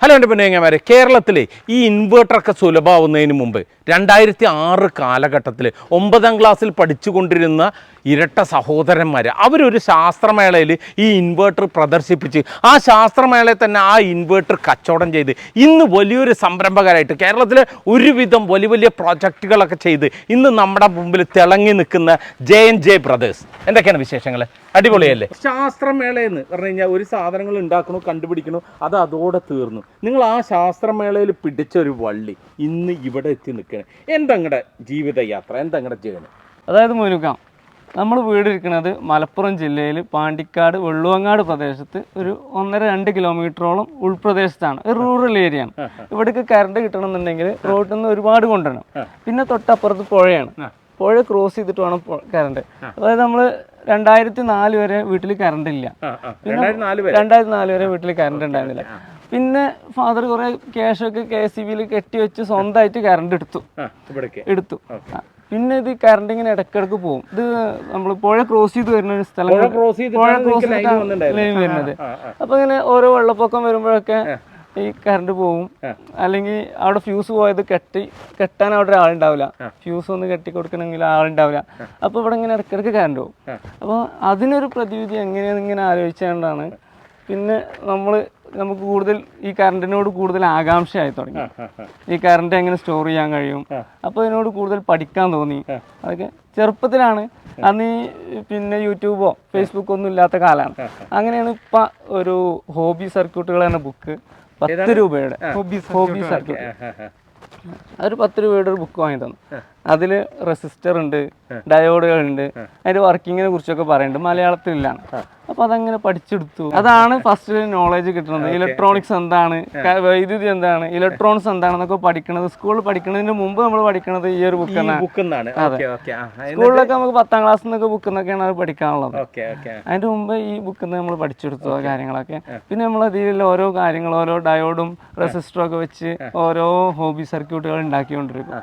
Hello എന്റെ പെണ്ണുങ്ങന്മാരെ കേരളത്തിലെ ഈ ഇൻവേർട്ടറൊക്കെ സുലഭമാവുന്നതിന് മുമ്പ് രണ്ടായിരത്തി ആറ് കാലഘട്ടത്തിൽ ഒമ്പതാം ക്ലാസ്സിൽ പഠിച്ചുകൊണ്ടിരുന്ന ഇരട്ട സഹോദരന്മാർ അവരൊരു ശാസ്ത്രമേളയിൽ ഈ ഇൻവേർട്ടർ പ്രദർശിപ്പിച്ച് ആ ശാസ്ത്രമേളയിൽ തന്നെ ആ ഇൻവേർട്ടർ കച്ചവടം ചെയ്ത് ഇന്ന് വലിയൊരു സംരംഭകരായിട്ട് കേരളത്തിലെ ഒരുവിധം വലിയ വലിയ പ്രോജക്റ്റുകളൊക്കെ ചെയ്ത് ഇന്ന് നമ്മുടെ മുമ്പിൽ തിളങ്ങി നിൽക്കുന്ന ജെ എൻ ജെ ബ്രദേഴ്സ് എന്തൊക്കെയാണ് വിശേഷങ്ങൾ അടിപൊളിയല്ലേ? ശാസ്ത്രമേളയെന്ന് പറഞ്ഞു കഴിഞ്ഞാൽ ഒരു സാധനങ്ങൾ ഉണ്ടാക്കണു കണ്ടുപിടിക്കണു അത് അതോടെ തീർന്നു. നിങ്ങൾ ആ ശാസ്ത്രമേളയിൽ പിടിച്ച ഒരു വള്ളി ഇന്ന് ഇവിടെ എത്തി നിൽക്കണേ. എന്തങ്ങടെ ജീവിതയാത്ര? എന്തങ്ങടെ ജീവിതം അതായത് മുരുകാം നമ്മൾ വീടിരിക്കുന്നത് മലപ്പുറം ജില്ലയിൽ പാണ്ടിക്കാട് വെള്ളുവങ്ങാട് പ്രദേശത്ത് ഒരു ഒന്നര രണ്ട് കിലോമീറ്ററോളം ഉൾപ്രദേശത്താണ്. ഒരു റൂറൽ ഏരിയ ആണ്. ഇവിടേക്ക് കറണ്ട് കിട്ടണമെന്നുണ്ടെങ്കിൽ റോഡിൽ നിന്ന് ഒരുപാട് കൊണ്ടുവരണം. പിന്നെ തൊട്ടപ്പുറത്ത് പുഴയാണ്. പുഴ ക്രോസ് ചെയ്തിട്ട് വേണം കറണ്ട് അതായത് നമ്മൾ രണ്ടായിരത്തി നാല് വരെ വീട്ടിൽ കറണ്ട് ഇല്ല. പിന്നെ രണ്ടായിരത്തി നാല് വരെ വീട്ടിൽ കറണ്ട് ഉണ്ടായിരുന്നില്ല. പിന്നെ ഫാദർ കുറെ ക്യാഷൊക്കെ കെ സി ബിയിൽ കെട്ടി വെച്ച് സ്വന്തമായിട്ട് കറണ്ട് എടുത്തു. എടുത്തു. പിന്നെ ഇത് കറണ്ട് ഇങ്ങനെ ഇടക്കിടക്ക് പോകും ഇത് നമ്മൾ പുഴ ക്രോസ് ചെയ്ത് വരുന്ന ഒരു സ്ഥലം പുഴ ക്രോസ് ലൈൻ വരുന്നത്. അപ്പൊ ഇങ്ങനെ ഓരോ വെള്ളപ്പൊക്കം വരുമ്പോഴൊക്കെ ഈ കറണ്ട് പോകും അല്ലെങ്കിൽ അവിടെ ഫ്യൂസ് പോയത് കെട്ടി കെട്ടാൻ അവിടെ ആളുണ്ടാവില്ല ഫ്യൂസ് ഒന്ന് കെട്ടി കൊടുക്കണമെങ്കിൽ ആളുണ്ടാവില്ല. അപ്പൊ ഇവിടെ ഇങ്ങനെ ഇടക്കിടക്ക് കറണ്ട് പോകും അപ്പോൾ അതിനൊരു പ്രതിവിധി എങ്ങനെയാണെന്ന് ഇങ്ങനെ ആലോചിച്ചുകൊണ്ടാണ് പിന്നെ നമ്മൾ നമുക്ക് കൂടുതൽ ഈ കറണ്ടിനോട് കൂടുതൽ ആകാംക്ഷയായി തുടങ്ങി. ഈ കറണ്ട് എങ്ങനെ സ്റ്റോർ ചെയ്യാൻ കഴിയും? അപ്പോൾ അതിനോട് കൂടുതൽ പഠിക്കാൻ തോന്നി. അതൊക്കെ ചെറുപ്പത്തിലാണ്. അന്ന് പിന്നെ യൂട്യൂബോ ഫേസ്ബുക്കോ ഒന്നും ഇല്ലാത്ത കാലമാണ് അങ്ങനെയാണ് ഇപ്പം ഒരു ഹോബി സർക്യൂട്ടുകൾ എന്ന ബുക്ക് പത്ത് രൂപയുടെ ഹോബി സർക്യൂട്ട്. ഒരു പത്ത് രൂപയുടെ ഒരു ബുക്ക് വാങ്ങി തന്നു. അതിൽ റെസിസ്റ്റർ ഉണ്ട് ഡയോഡുകൾ ഉണ്ട് അതിന്റെ വർക്കിങ്ങിനെ കുറിച്ചൊക്കെ പറയുന്നുണ്ട് മലയാളത്തിലാണ് അപ്പൊ അതങ്ങനെ പഠിച്ചെടുത്തു. അതാണ് ഫസ്റ്റ് നോളേജ് കിട്ടുന്നത്. ഇലക്ട്രോണിക്സ് എന്താണ്? വൈദ്യുതി എന്താണ്? ഇലക്ട്രോണിക്സ് എന്താണെന്നൊക്കെ പഠിക്കുന്നത് സ്കൂളിൽ പഠിക്കുന്നതിന് മുമ്പ് നമ്മൾ പഠിക്കുന്നത് ഈ ഒരു ബുക്ക് തന്നെ ബുക്ക് എന്നാണ്. Okay okay. സ്കൂളിലൊക്കെ നമുക്ക് പത്താം ക്ലാസ് നിന്നൊക്കെ ബുക്ക് എന്നൊക്കെയാണ് അത് പഠിക്കാനുള്ളത്. അതിന്റെ മുമ്പ് ഈ ബുക്കിൽ നിന്ന് നമ്മൾ പഠിച്ചെടുത്തു ആ കാര്യങ്ങളൊക്കെ. പിന്നെ നമ്മൾ അതിൽ ഓരോ കാര്യങ്ങൾ ഓരോ ഡയോഡും റെസിസ്റ്ററും ഒക്കെ വെച്ച് ഓരോ ഹോബി സർക്യൂട്ടുകൾ ഉണ്ടാക്കിക്കൊണ്ടിരിക്കും.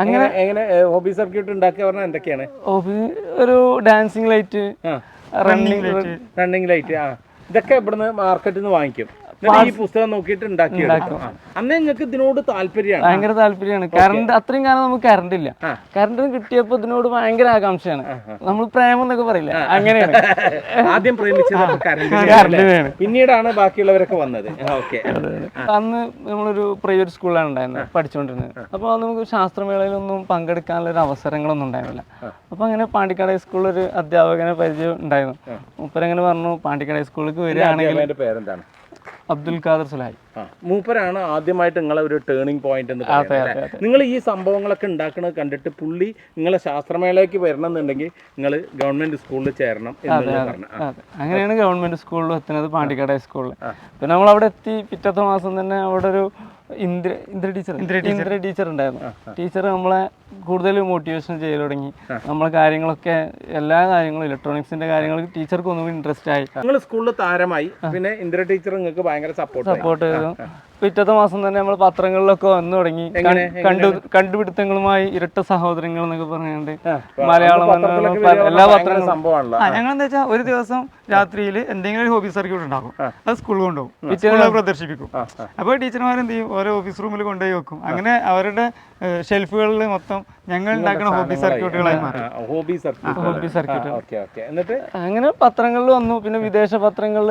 അങ്ങനെ എങ്ങനെ ഹോബി സർക്യൂട്ട് ഉണ്ടാക്കുക പറഞ്ഞാൽ എന്തൊക്കെയാണ്? ഹോബി ഒരു dancing light running running light ആ. ഇതൊക്കെ ഇവിടുന്ന് മാർക്കറ്റിൽ നിന്ന് വാങ്ങിക്കും? ഈ പുസ്തകം നോക്കിയിട്ട് ഉണ്ടാക്കി. അന്ന് നിങ്ങൾക്ക് ഇതിനോട് താല്പര്യമാണ്. ഭയങ്കര താല്പര്യമാണ്. കറണ്ട് അത്രയും കാലം നമുക്ക് കറണ്ട് ഇല്ല. കറണ്ട് കിട്ടിയപ്പോ ഇതിനോട് ഭയങ്കര ആകാംക്ഷയാണ്. നമ്മൾ പ്രേമം എന്നൊക്കെ പറയില്ല? അങ്ങനെയാണ്. ആദ്യം പ്രേമിച്ചത് പിന്നീടാണ് ബാക്കിയുള്ളവരൊക്കെ വന്നത്. അന്ന് നമ്മളൊരു പ്രൈവറ്റ് സ്കൂളിലാണ് ഉണ്ടായിരുന്നത് പഠിച്ചുകൊണ്ടിരുന്നത് അപ്പോൾ നമുക്ക് ശാസ്ത്രമേളയിലൊന്നും പങ്കെടുക്കാനുള്ള ഒരു അവസരങ്ങളൊന്നും ഉണ്ടായിരുന്നില്ല. അപ്പോൾ അങ്ങനെ പാണ്ടിക്കാട് ഹൈസ്കൂളിൽ ഒരു അധ്യാപകനെ പരിചയം ഉണ്ടായിരുന്നു. മുപ്പരങ്ങനെ പറഞ്ഞു പാണ്ടിക്കാട് ഹൈസ്കൂളിലേക്ക് വരികയാണെങ്കിൽ അബ്ദുൽ ഖാദർ സുലായി മൂപ്പരാണ് ആദ്യമായിട്ട് നിങ്ങളെ ഒരു ടേണിംഗ് പോയിന്റ് എന്ന് പറയുന്നത് നിങ്ങൾ ഈ സംഭവങ്ങളൊക്കെ ഉണ്ടാക്കുന്നത് കണ്ടിട്ട് പുള്ളി നിങ്ങളെ ശാസ്ത്രമേളയ്ക്ക് വരണം എന്നുണ്ടെങ്കിൽ നിങ്ങൾ ഗവൺമെന്റ് സ്കൂളിൽ ചേരണം അങ്ങനെയാണ് ഗവൺമെന്റ് സ്കൂളിൽ എത്തുന്നത് പാണ്ടിക്കാട് ഹൈസ്കൂളിൽ പിന്നെ നമ്മൾ അവിടെ എത്തി പിറ്റത്തെ മാസം തന്നെ അവിടെ ഒരു ഇന്ദ്ര ഇന്ദ്ര ടീച്ചർ. ഇന്ദ്ര ടീച്ചർ. ഉണ്ടായിരുന്നു. ടീച്ചർ നമ്മളെ കൂടുതൽ മോട്ടിവേഷൻ ചെയ്തു തുടങ്ങി. നമ്മളെ കാര്യങ്ങളൊക്കെ എല്ലാ കാര്യങ്ങളും ഇലക്ട്രോണിക്സിന്റെ കാര്യങ്ങൾ ടീച്ചർക്ക് ഒന്നും ഇൻട്രസ്റ്റ് ആയി. നിങ്ങൾ സ്കൂളിൽ താരമായി. പിന്നെ ഇന്ദ്ര ടീച്ചർ നിങ്ങൾക്ക് ഭയങ്കര സപ്പോർട്ട് സപ്പോർട്ട് ചെയ്തു. പിറ്റത്തെ മാസം തന്നെ നമ്മൾ പത്രങ്ങളിലൊക്കെ വന്നു തുടങ്ങി. കണ്ടു കണ്ടുപിടുത്തങ്ങളുമായി ഇരട്ട സഹോദരങ്ങൾ എന്നൊക്കെ പറഞ്ഞുകൊണ്ട് മലയാളം എല്ലാ പത്രങ്ങളും സംഭവമാണല്ലോ. ആ ഞങ്ങൾ എന്താ വെച്ചാൽ ഒരു ദിവസം രാത്രിയിൽ എന്തെങ്കിലും ഒരു ഹോബി സർക്യൂട്ട് ഉണ്ടാകും അത് സ്കൂളിൽ കൊണ്ടുപോകും. സ്കൂളിൽ പ്രദർശിപ്പിക്കും. അപ്പോൾ ടീച്ചർമാർ എന്ത് ചെയ്യും? ഓരോ ഓഫീസ് റൂമിൽ കൊണ്ടുപോയി വെക്കും. അങ്ങനെ അവരുടെ ഷെൽഫുകളിൽ മൊത്തം ഞങ്ങൾ ഉണ്ടാക്കുന്ന ഹോബി സർക്യൂട്ടുകളായി മാറി. Hobby circuit hobby circuit okay okay. എന്നിട്ട്? അങ്ങനെ പത്രങ്ങളിൽ വന്നു. പിന്നെ വിദേശ പത്രങ്ങളിൽ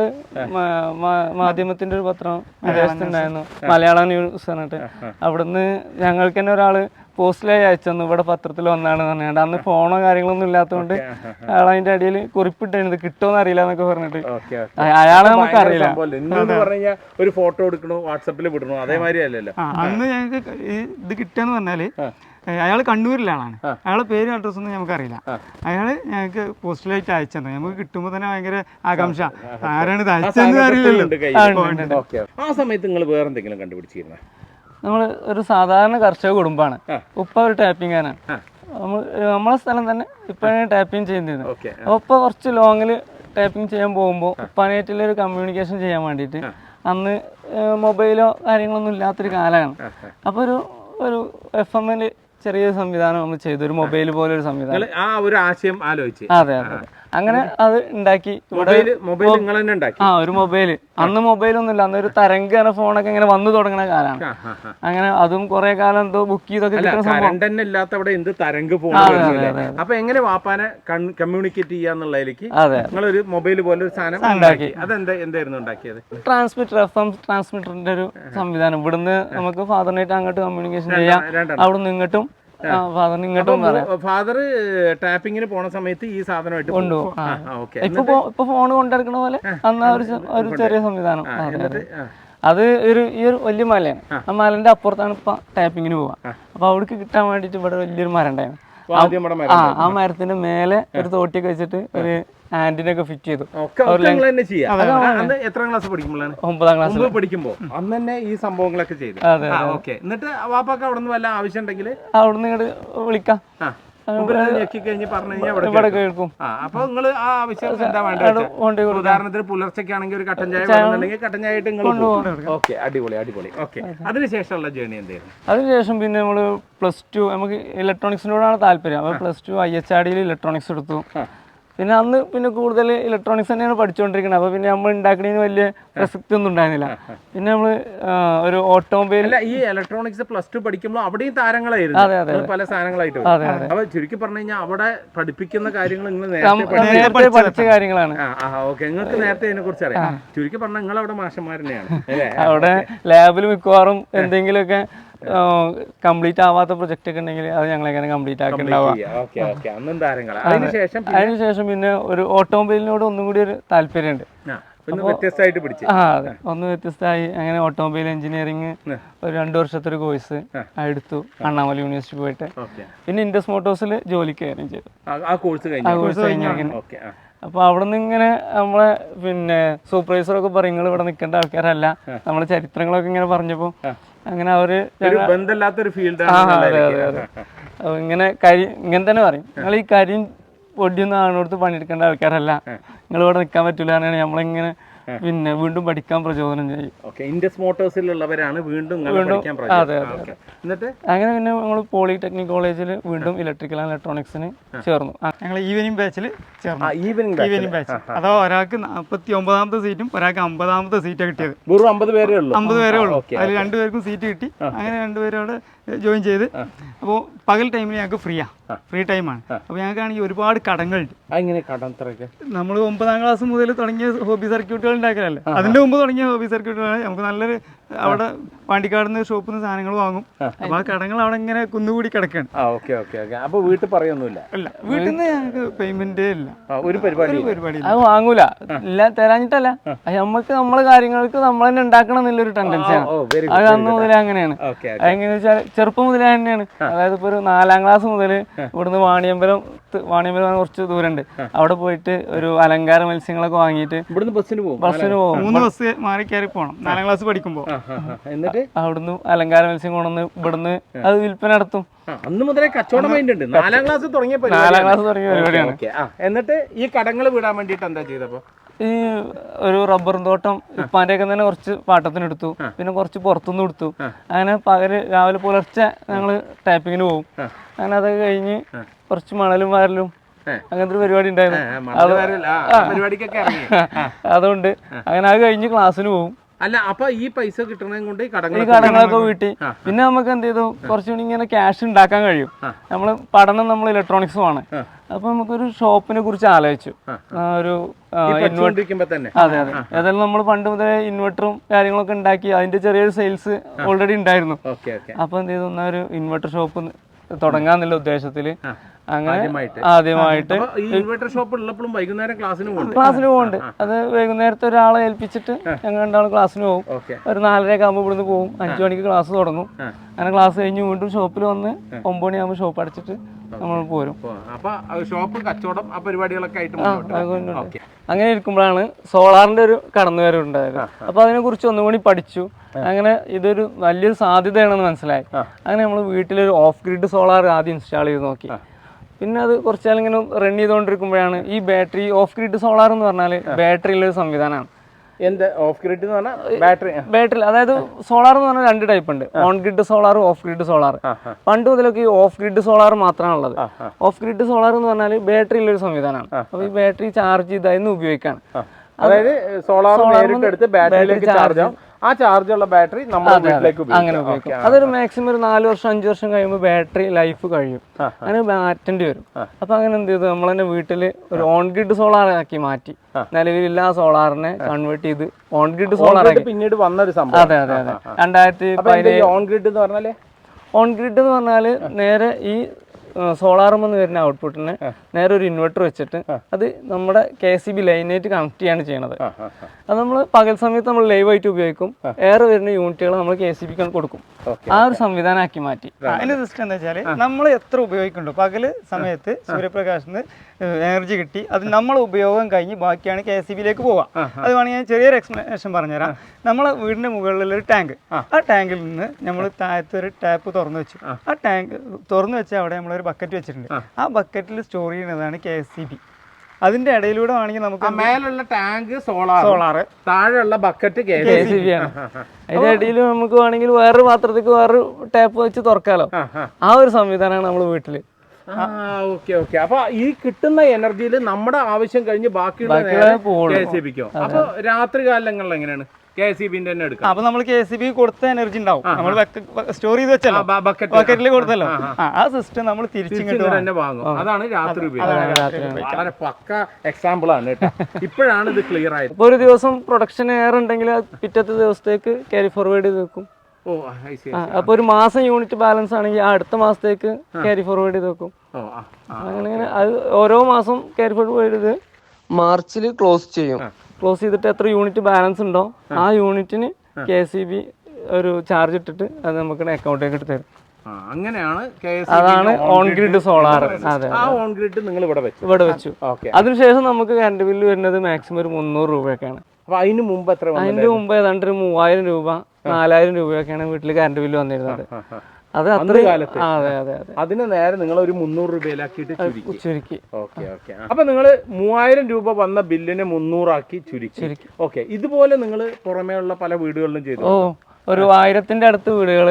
മാധ്യമത്തിന്റെ ഒരു പത്രം വിദേശത്തുണ്ടായിരുന്നു. മലയാള ന്യൂസ് പറഞ്ഞിട്ട്. അവിടുന്ന് ഞങ്ങൾക്ക് തന്നെ ഒരാൾ പോസ്റ്റിലായി അയച്ചു ഇവിടെ പത്രത്തിൽ വന്നാണ് പറഞ്ഞാണ്ട് അന്ന് ഫോണോ കാര്യങ്ങളൊന്നും ഇല്ലാത്തതുകൊണ്ട് അയാൾ അതിന്റെ അടിയിൽ കുറിപ്പിട്ടായിരുന്നു ഇത് കിട്ടുമോന്ന് അറിയില്ല എന്നൊക്കെ പറഞ്ഞിട്ട്. Okay okay. അയ- അയാളെ നമുക്ക് അറിയില്ല. ഒരു ഫോട്ടോ എടുക്കണോ വാട്സപ്പിൽ വിടണോ. അതേമാതിരി അല്ലല്ലോ. അന്ന് ഞങ്ങൾക്ക് ഇത് കിട്ടുകയെന്ന് പറഞ്ഞാൽ അയാൾ കണ്ണൂരിലെ ആളാണ്. അയാളെ പേരും അഡ്രസ്സും ഒന്നും നമുക്കറിയില്ല അയാൾ ഞങ്ങൾക്ക് പോസ്റ്റലായിട്ട് അയച്ചത്. നമുക്ക് കിട്ടുമ്പോൾ തന്നെ ഭയങ്കര ആകാംക്ഷ. ആരാണ് ഇത് അയച്ചെന്ന് അറിയില്ലല്ലോ. ആ സമയത്ത് നിങ്ങൾ വേറെ എന്തെങ്കിലും കണ്ടുപിടിച്ചിരുന്നോ? നമ്മൾ ഒരു സാധാരണ കർഷക കുടുംബമാണ് ഉപ്പ ഒരു ടാപ്പിംഗാനാണ് നമ്മൾ നമ്മളെ സ്ഥലം തന്നെ ഇപ്പോഴാണ് ടാപ്പിംഗ് ചെയ്യുന്നത്. അപ്പോൾ ഉപ്പ കുറച്ച് ലോങ്ങിൽ ടാപ്പിംഗ് ചെയ്യാൻ പോകുമ്പോൾ ഉപ്പാനായിട്ടുള്ള ഒരു കമ്മ്യൂണിക്കേഷൻ ചെയ്യാൻ വേണ്ടിയിട്ട് അന്ന് മൊബൈലോ കാര്യങ്ങളൊന്നും ഇല്ലാത്തൊരു കാലമാണ്. അപ്പോൾ ഒരു ഒരു എഫ് എമ്മിൽ ചെറിയൊരു സംവിധാനം നമ്മൾ ചെയ്തു. ഒരു മൊബൈൽ പോലെ ഒരു സംവിധാനം ആ ഒരു ആശയം ആലോചിച്ച്. അതെ അതെ. അങ്ങനെ അത് ഉണ്ടാക്കി. മൊബൈൽ മൊബൈൽ ആ ഒരു മൊബൈൽ അന്ന് മൊബൈലൊന്നുമില്ല. അന്ന് ഒരു തരംഗ ഫോണൊക്കെ ഇങ്ങനെ വന്നു തുടങ്ങുന്ന ആ. അങ്ങനെ അതും കുറെ കാലം എന്തോ ബുക്ക് ചെയ്തൊക്കെ ഇല്ലാത്ത അവിടെ എന്ത് തരംഗ് ഫോൺ അപ്പൊ എങ്ങനെ വാപ്പാനെ കമ്മ്യൂണിക്കേറ്റ് ചെയ്യാന്നുള്ളതിലേക്ക് നിങ്ങളൊരു മൊബൈൽ പോലെ ഒരു സാധനം ഉണ്ടാക്കി. അതെന്താ എന്തായിരുന്നു ഉണ്ടാക്കിയത്? ട്രാൻസ്മിറ്റർ എഫ് എം ട്രാൻസ്മിറ്ററിന്റെ ഒരു സംവിധാനം. ഇവിടുന്ന് നമുക്ക് ഫാദറിനായിട്ട് അങ്ങോട്ട് കമ്മ്യൂണിക്കേഷൻ ചെയ്യാം. അവിടുന്ന് ഇങ്ങോട്ടും ഫാദറിന് ഇങ്ങോട്ടും പറയാം. ഫാദർ ടാപ്പിങ്ങിന് പോണ സമയത്ത് ഈ സാധനമായിട്ട് പോകും. കൊണ്ടുപോകും ഇപ്പൊ ഇപ്പൊ ഫോൺ കൊണ്ടിരിക്കണ പോലെ അന്ന് ഒരു ചെറിയ സംവിധാനം. അതെ, ഒരു ഈ ഒരു വലിയ മലയാണ്. ആ. മലന്റെ അപ്പുറത്താണ് ഇപ്പൊ ടാപ്പിങ്ങിന് പോവാ. അപ്പൊ അവിടേക്ക് കിട്ടാൻ വേണ്ടിട്ട് ഇവിടെ വലിയൊരു മരം ഉണ്ടായിരുന്നു ആ മരത്തിന്റെ മേലെ ഒരു തോട്ടിയൊക്കെ വെച്ചിട്ട് ഒരു ആന്റിനെ ഒക്കെ ഫിറ്റ് ചെയ്തു എത്രാം ക്ലാസ് പഠിക്കുമ്പോഴാണ്? ഒമ്പതാം ക്ലാസ് പഠിക്കുമ്പോ? അന്ന് തന്നെ ഈ സംഭവങ്ങളൊക്കെ ചെയ്തു. അതെ, ഓക്കെ എന്നിട്ട് വാപ്പാക്ക് അവിടെ നിന്ന് വല്ല ആവശ്യം ഉണ്ടെങ്കിൽ അവിടുന്ന് നിന്ന് വിളിക്കാം. ആ മൂപ്പര് അത് ഞെക്കി പറഞ്ഞു കഴിഞ്ഞാൽ അവിടെ കേൾക്കും. കേൾക്കും. ആ അപ്പൊ നിങ്ങൾ ആ ആവശ്യം എന്താ വേണ്ടത് അവിടെ കൊണ്ടുപോയി കൊടുക്കാം. ഉദാഹരണത്തിന് പുലർച്ചയ്ക്ക് ആണെങ്കിൽ ഒരു കട്ടൻ ചായ വേണമെന്നുണ്ടെങ്കിൽ കട്ടൻ ചായ ആയിട്ട് നിങ്ങൾ ഓക്കെ അടിപൊളി അടിപൊളി. ഓക്കെ അതിനുശേഷമുള്ള ജേണി എന്തായിരുന്നു അതിനുശേഷം പിന്നെ നമ്മൾ പ്ലസ് ടു നമുക്ക് ഇലക്ട്രോണിക്സിനോടാണ് താല്പര്യം. അപ്പോൾ plus two I H R ഡിയിൽ ഇലക്ട്രോണിക്സ് എടുത്തു. പിന്നെ അന്ന് പിന്നെ കൂടുതൽ ഇലക്ട്രോണിക്സ് തന്നെയാണ് പഠിച്ചുകൊണ്ടിരിക്കുന്നത്. അപ്പോൾ പിന്നെ നമ്മൾ ഉണ്ടാക്കുന്നതിന് വലിയ പ്രസക്തി ഒന്നും ഉണ്ടായിരുന്നില്ല. പിന്നെ നമ്മൾ ഒരു ഓട്ടോമൊബൈൽ അല്ല ഈ ഇലക്ട്രോണിക്സ് പ്ലസ് ടു പഠിക്കുമ്പോൾ അവിടെയും താരങ്ങളായിരുന്നു. പല സാധനങ്ങളായിട്ട്. അപ്പോൾ അപ്പൊ ചുരുക്കി പറഞ്ഞു കഴിഞ്ഞാൽ അവിടെ പഠിപ്പിക്കുന്ന കാര്യങ്ങൾ നിങ്ങൾ നേരത്തെ പഠിച്ച. കാര്യങ്ങളാണ്. ഓക്കെ. നിങ്ങൾക്ക് നേരത്തെ അതിനെ കുറിച്ച് അറിയാം ചുരുക്കി പറഞ്ഞാൽ നിങ്ങൾ അവിടെ മാഷന്മാർ തന്നെയാണ്. അല്ലേ അവിടെ ലാബിൽ മിക്കവാറും എന്തെങ്കിലുമൊക്കെ കംപ്ലീറ്റ് ആവാത്ത പ്രൊജക്റ്റ് ഒക്കെ ഉണ്ടെങ്കിൽ അത് ഞങ്ങൾ എങ്ങനെ കംപ്ലീറ്റ് ആക്കി ഉണ്ടാവുക ഓക്കെ ഓക്കെ അന്നും താരങ്ങളാ അതിനുശേഷം പിന്നെ? ഒരു ഓട്ടോമൊബൈലിനോട് ഒന്നും കൂടി ഒരു താല്പര്യമുണ്ട്. ഒന്ന് വ്യത്യസ്തമായി അങ്ങനെ ഓട്ടോമൊബൈൽ എഞ്ചിനീയറിംഗ് ഒരു രണ്ടു വർഷത്തെ ഒരു കോഴ്സ് എടുത്തു. അണ്ണാമല യൂണിവേഴ്സിറ്റി പോയിട്ട്. പിന്നെ ഇൻഡസ് മോട്ടോഴ്സിൽ ജോലിക്ക് കയറുകയും ചെയ്തു. ആ കോഴ്സ് കഴിഞ്ഞു. അപ്പോൾ അവിടെ നിന്ന് ഇങ്ങനെ നമ്മളെ പിന്നെ സൂപ്പർവൈസറൊക്കെ പറയും നിങ്ങൾ ഇവിടെ നിൽക്കേണ്ട ആൾക്കാരല്ല. നമ്മളെ ചരിത്രങ്ങളൊക്കെ ഇങ്ങനെ പറഞ്ഞപ്പോൾ അങ്ങനെ അവർ ബന്ധമില്ലാത്തൊരു ഫീൽഡാണ് ഇങ്ങനെ കരി ഇങ്ങനെ തന്നെ പറയും. നിങ്ങൾ ഈ കരിയും പൊടിയൊന്നും ആണോടത്ത് പണിയെടുക്കേണ്ട ആൾക്കാരല്ല. നിങ്ങൾ ഇവിടെ നിൽക്കാൻ പറ്റൂല എന്നാണ് നമ്മളിങ്ങനെ പിന്നെ വീണ്ടും പഠിക്കാൻ പ്രചോദനം ചെയ്യും. ഓക്കെ ഇൻഡസ് മോട്ടോഴ്സിലുള്ളവരാണ് വീണ്ടും അതെ പഠിക്കാൻ അതെ. എന്നിട്ട്? അങ്ങനെ പിന്നെ ഞങ്ങൾ പോളിടെക്നിക് കോളേജിൽ വീണ്ടും ഇലക്ട്രിക്കൽ ആൻഡ് ഇലക്ട്രോണിക്സിന് ചേർന്നു. ഞങ്ങൾ ഈവനിങ് ബാച്ചിൽ ചേർന്നു. ഈവനിങ് ഈവനിങ് ബാച്ച് അതോ ഒരാൾക്ക് നാൽപ്പത്തി ഒമ്പതാമത്തെ സീറ്റും ഒരാൾക്ക് അമ്പതാമത്തെ സീറ്റാണ് കിട്ടിയത്. വെറും അമ്പത് പേരേ ഉള്ളൂ. അമ്പത് പേരേ ഉള്ളൂ. അതിൽ രണ്ടുപേർക്കും സീറ്റ് കിട്ടി. അങ്ങനെ രണ്ടുപേരും അവിടെ ജോയിൻ ചെയ്ത്. അപ്പോൾ പകൽ ടൈമിൽ ഞങ്ങൾക്ക് ഫ്രീയാ ഫ്രീ ടൈമാണ് അപ്പോൾ ഞങ്ങൾക്കാണെങ്കിൽ ഒരുപാട് കടങ്ങളുണ്ട്. കടം നമ്മൾ ഒമ്പതാം ക്ലാസ് മുതൽ തുടങ്ങിയ ഹോബി സർക്യൂട്ടുകൾ ഉണ്ടാക്കലല്ലേ? അതിന്റെ മുമ്പ് തുടങ്ങിയ ഹോബി സർക്യൂട്ടുകളാണ് നമുക്ക് നല്ലൊരു അവിടെ പാണ്ടിക്കാട് നിന്ന് ഷോപ്പിൽ നിന്ന് സാധനങ്ങൾ വാങ്ങും. അപ്പൊ ആ കടങ്ങൾ അവിടെ ഇങ്ങനെ കുന്നുകൂടി കിടക്കാണ്. ആ ഓക്കെ ഓക്കെ ഓക്കെ. അപ്പൊ വീട്ടിൽ പറയൊന്നുമില്ല? അല്ല വീട്ടിൽ നിന്ന് ഞങ്ങൾക്ക് പേയ്മെന്റ് ഇല്ല. ഒരു പരിപാടി ഒരു പരിപാടി അത് വാങ്ങൂല. ഇല്ല തരാഞ്ഞിട്ടല്ല. നമ്മക്ക് നമുക്ക് നമ്മളെ കാര്യങ്ങൾക്ക് നമ്മൾ തന്നെ ഉണ്ടാക്കണം എന്നുള്ളൊരു ടെൻഡൻസിയാണ് അത് അന്ന് മുതലേ അങ്ങനെയാണ്. എങ്ങനെ വെച്ചാൽ ചെറുപ്പം മുതലേ തന്നെയാണ്. അതായത് ഇപ്പൊ ഒരു നാലാം ക്ലാസ് മുതൽ ഇവിടുന്ന് വാണിയമ്പലം വാണിയമ്പലം കുറച്ച് ദൂരമുണ്ട് അവിടെ പോയിട്ട് ഒരു അലങ്കാര മത്സ്യങ്ങളൊക്കെ വാങ്ങിയിട്ട് ഇവിടുന്ന് ബസ്സിന് പോകും. ബസ്സിന് പോകും. മൂന്ന് ബസ് മാറി കയറി പോകണം നാലാം ക്ലാസ് പഠിക്കുമ്പോൾ. എന്നിട്ട്? അവിടുന്ന് അലങ്കാര മത്സ്യം കൊണ്ടുവന്ന് ഇവിടുന്ന് അത് വിൽപ്പന നടത്തും. അന്ന് മുതലേ കച്ചവടം മൈൻഡ് ഉണ്ട്. നാലാം ക്ലാസ് തുടങ്ങിയ നാലാം ക്ലാസ് തുടങ്ങിയ പരിപാടിയാണ്. എന്നിട്ട് ഈ കടങ്ങൾ വിടാൻ വേണ്ടിയിട്ട് എന്താ ചെയ്തപ്പോ? ഈ ഒരു റബ്ബർ തോട്ടം ഉപ്പാന്റെ ഒക്കെ തന്നെ കുറച്ച് പാട്ടത്തിന് എടുത്തു. പിന്നെ കുറച്ച് പുറത്തുനിന്ന് എടുത്തു അങ്ങനെ പകൽ രാവിലെ പുലർച്ചെ ഞങ്ങൾ ടാപ്പിങ്ങിന് പോകും അങ്ങനെ അതൊക്കെ കഴിഞ്ഞ് കുറച്ച് മണലും വാരലും അങ്ങനത്തെ ഒരു പരിപാടി ഉണ്ടായിരുന്നു. അതുകൊണ്ട് അങ്ങനെ അത് കഴിഞ്ഞ് ക്ലാസ്സിന് പോകും അല്ല അപ്പൊ ഈ പൈസ കിട്ടണതും കൊണ്ട് ഈ കടങ്ങളൊക്കെ വീട്ടി പിന്നെ നമുക്ക് എന്ത് ചെയ്തു? കുറച്ചുകൂടി ഇങ്ങനെ ക്യാഷ് ഉണ്ടാക്കാൻ കഴിയും. നമ്മൾ പഠനം നമ്മൾ ഇലക്ട്രോണിക്സും ആണ്. അപ്പൊ നമുക്കൊരു ഷോപ്പിനെ കുറിച്ച് ആലോചിച്ചു. ഒരു തന്നെ. അതെ അതെ. ഏതായാലും നമ്മൾ പണ്ട് മുതലേ ഇൻവെർട്ടറും കാര്യങ്ങളൊക്കെ ഉണ്ടാക്കി അതിന്റെ ചെറിയൊരു സെയിൽസ് ഓൾറെഡി ഉണ്ടായിരുന്നു. അപ്പൊ എന്ത് ചെയ്തു? ഒരു ഇൻവെർട്ടർ ഷോപ്പ് തുടങ്ങാന്നുള്ള ഉദ്ദേശത്തിൽ അങ്ങനെ ആദ്യമായിട്ട്. ഷോപ്പ് ഉള്ളപ്പോഴും വൈകുന്നേരം ക്ലാസ്സിന് പോകും ക്ലാസ്സിന് പോകുന്നുണ്ട് അത് വൈകുന്നേരത്തെ ഒരാളെ ഏൽപ്പിച്ചിട്ട് ഞങ്ങൾ രണ്ടാളും ക്ലാസ്സിന് പോകും. ഒരു നാലരയൊക്കെ ആകുമ്പോൾ ഇവിടുന്ന് പോകും. അഞ്ചു മണിക്ക് ക്ലാസ് തുടങ്ങും. അങ്ങനെ ക്ലാസ് കഴിഞ്ഞ് വീണ്ടും ഷോപ്പിൽ വന്ന് ഒമ്പത് മണിയാകുമ്പോൾ ഷോപ്പ് അടച്ചിട്ട് നമ്മൾ പോരും. ഷോപ്പ് കച്ചവടം ആ പരിപാടികളൊക്കെ ആയിട്ട്. അങ്ങനെ ഇരിക്കുമ്പോഴാണ് സോളാറിന്റെ ഒരു കടന്നുവരവ് ഉണ്ടായത് അപ്പൊ അതിനെ കുറിച്ച് ഒന്നും കൂടി പഠിച്ചു. അങ്ങനെ ഇതൊരു വലിയൊരു സാധ്യതയാണെന്ന് മനസ്സിലായി. അങ്ങനെ നമ്മൾ വീട്ടിലൊരു ഓഫ് ഗ്രിഡ് സോളാർ ആദ്യം ഇൻസ്റ്റാൾ ചെയ്ത് നോക്കി. പിന്നെ അത് കുറച്ചാൽ ഇങ്ങനെ റൺ ചെയ്തുകൊണ്ടിരിക്കുമ്പോഴാണ് ഈ ബാറ്ററി ഓഫ് ഗ്രിഡ് സോളാർ എന്ന് പറഞ്ഞാൽ ബാറ്ററിയിലൊരു സംവിധാനമാണ്. എന്ത്? ഓഫ് ഗ്രിഡ് എന്ന് പറഞ്ഞാൽ ബാറ്ററി ബാറ്ററി അതായത് സോളാർ എന്ന് പറഞ്ഞാൽ രണ്ട് ടൈപ്പ് ഉണ്ട്. On grid solar off grid solar പണ്ട് മുതലൊക്കെ ഈ ഓഫ് ഗ്രിഡ് സോളാർ മാത്രമാണ് ഉള്ളത്. ഓഫ് ഗ്രിഡ് സോളാർ എന്ന് പറഞ്ഞാൽ ബാറ്ററിയുള്ള ഒരു സംവിധാനമാണ്. അപ്പോൾ ഈ ബാറ്ററി ചാർജ് ചെയ്തായിരുന്നു ഉപയോഗിക്കാണ്. അതായത് സോളാർ നേരിട്ട് എടുത്ത് ബാറ്ററിയിലേക്ക് ചാർജ് ആ ചാർജുള്ള ഉള്ള ബാറ്ററി നമ്മുടെ വീട്ടിലേക്ക് അങ്ങനെ ഉപയോഗിക്കാം. അതൊരു മാക്സിമം ഒരു നാല് വർഷം അഞ്ച് വർഷം കഴിയുമ്പോൾ ബാറ്ററി ലൈഫ് കഴിയും. അങ്ങനെ മാറ്റേണ്ടി വരും. അപ്പൊ അങ്ങനെ എന്ത് ചെയ്തു? നമ്മൾ തന്നെ വീട്ടിൽ ഒരു ഓൺ ഗ്രിഡ് സോളാർ ആക്കി മാറ്റി. നിലവിലില്ല സോളാറിനെ കൺവേർട്ട് ചെയ്ത് ഓൺ ഗ്രിഡ് സോളാർ ആക്കി. പിന്നീട് വന്നൊരു സംഭവം. അതെ അതെ അതെ. രണ്ടായിരത്തി ഓൺ ഗ്രിഡ് എന്ന് പറഞ്ഞാൽ? ഓൺ ഗ്രിഡ് എന്ന് പറഞ്ഞാൽ നേരെ ഈ സോളാറും എന്ന് വരുന്ന ഔട്ട്പുട്ടിന് നേരെ ഒരു ഇൻവെർട്ടർ വെച്ചിട്ട് അത് നമ്മുടെ കെ സി ബി ലൈനായിട്ട് കണക്ട് ചെയ്യാണ് ചെയ്യണത്. അത് നമ്മൾ പകൽ സമയത്ത് നമ്മൾ ലൈവ് ആയിട്ട് ഉപയോഗിക്കും. ഏറെ വരുന്ന യൂണിറ്റുകൾ നമ്മൾ കെ സി ബിക്ക് കൊടുക്കും. ആ ഒരു സംവിധാനമാക്കി മാറ്റി. അതിന്റെ സിസ്റ്റം എന്താ വെച്ചാൽ നമ്മൾ എത്ര ഉപയോഗിക്കുന്നുണ്ടോ? പകൽ സമയത്ത് സൂര്യപ്രകാശത്തിന് എനർജി കിട്ടി. അത് നമ്മൾ ഉപയോഗം കഴിഞ്ഞ് ബാക്കിയാണ് കെ സി ബിയിലേക്ക് പോവുക അത് വേണമെങ്കിൽ ഞാൻ ചെറിയൊരു എക്സ്പ്ലനേഷൻ പറഞ്ഞുതരാം. നമ്മളെ വീടിന്റെ മുകളിൽ ഒരു ടാങ്ക് ആ. ടാങ്കിൽ നിന്ന് നമ്മൾ താഴത്തെ ഒരു ടാപ്പ് തുറന്നു വെച്ചു. ആ. ടാങ്ക് തുറന്നു വെച്ചാൽ അവിടെ നമ്മളൊരു ബക്കറ്റ് വെച്ചിട്ടുണ്ട്. ആ. ബക്കറ്റിൽ സ്റ്റോർ ചെയ്യുന്നതാണ് കെ എസ് സി ബി അതിന്റെ ഇടയിലൂടെ ആണെങ്കിൽ നമുക്ക് മേലുള്ള ടാങ്ക് സോളാർ സോളാർ താഴെയുള്ള ബക്കറ്റ് കെ സി ബി ആണ്. അതിന്റെ ഇടയിൽ നമുക്ക് വേണമെങ്കിൽ വേറൊരു പാത്രത്തേക്ക് വേറൊരു ടാപ്പ് വെച്ച് തുറക്കാലോ. ആ ഒരു സംവിധാനമാണ് നമ്മൾ വീട്ടിൽ. ഓക്കെ ഓക്കെ അപ്പൊ ഈ കിട്ടുന്ന എനർജിയിൽ നമ്മുടെ ആവശ്യം കഴിഞ്ഞ് ബാക്കിയുള്ള അപ്പൊ രാത്രി കാലങ്ങളിൽ എങ്ങനെയാണ് അപ്പൊ നമ്മൾ കെ സി ബി കൊടുത്ത എനർജി ഉണ്ടാവും. നമ്മൾ സ്റ്റോർ ചെയ്ത് വെച്ചല്ലോ. ബക്കറ്റ് ബക്കറ്റിൽ കൊടുത്തല്ലോ. ആ, സിസ്റ്റം നമ്മൾ തിരിച്ചിങ്ങോട്ട് വാങ്ങും. അതാണ് രാത്രി വളരെ പക്ക എക്സാമ്പിൾ ആണ് ഇപ്പോഴാണ് ഇത് ക്ലിയർ ആയത്. ഒരു ദിവസം പ്രൊഡക്ഷൻ എയർ ഉണ്ടെങ്കിൽ പിറ്റത്തെ ദിവസത്തേക്ക് ക്യാരി ഫോർവേഡ് ചെയ്ത് വെക്കും. അപ്പൊ ഒരു മാസം യൂണിറ്റ് ബാലൻസ് ആണെങ്കിൽ അടുത്ത മാസത്തേക്ക് ക്യാരി ഫോർവേഡ് ചെയ്ത് വെക്കും. അങ്ങനെ അങ്ങനെ അത് ഓരോ മാസം ക്യാരി ഫോർവേഡ് ചെയ്ത് മാർച്ചിൽ ക്ലോസ് ചെയ്യും. ക്ലോസ് ചെയ്തിട്ട് എത്ര യൂണിറ്റ് ബാലൻസ് ഉണ്ടോ ആ. യൂണിറ്റിന് കെ സി ബി ഒരു ചാർജ് ഇട്ടിട്ട് അത് നമുക്ക് അക്കൗണ്ടിലേക്ക് ഇട്ട് തരും. അങ്ങനെയാണ് അതാണ് ഓൺ ഗ്രിഡ് സോളാർ അതെ ആ ഓൺ ഗ്രിഡ് നിങ്ങൾ ഇവിടെ വെച്ചു. ഇവിടെ വെച്ചു. ഓക്കെ അതിനുശേഷം നമുക്ക് കറണ്ട് ബില്ല് വരുന്നത് മാക്സിമം ഒരു മുന്നൂറ് രൂപയൊക്കെയാണ്. അപ്പൊ അതിന് മുമ്പ് എത്ര അതിന് മുമ്പ് ഏതാണ്ട് ഒരു മൂവായിരം രൂപ നാലായിരം രൂപയൊക്കെയാണ് വീട്ടിൽ കറണ്ട് ബില്ല് വന്നിരുന്നത്. അത് അത്ര കാലത്ത്? അതെ അതെ അതെ. അതിന് നേരെ നിങ്ങൾ ഒരു മുന്നൂറ് രൂപയിലാക്കിട്ട് ചുരുക്കി. ചുരുക്കി. Okay okay. അപ്പൊ നിങ്ങൾ മൂവായിരം രൂപ വന്ന ബില്ലിനെ മുന്നൂറാക്കി ചുരുക്കി. ഓക്കെ ഇതുപോലെ നിങ്ങൾ പുറമേ ഉള്ള പല വീടുകളിലും ചെയ്തു ഓ ഒരു ആയിരത്തിന്റെ അടുത്ത് വീടുകൾ.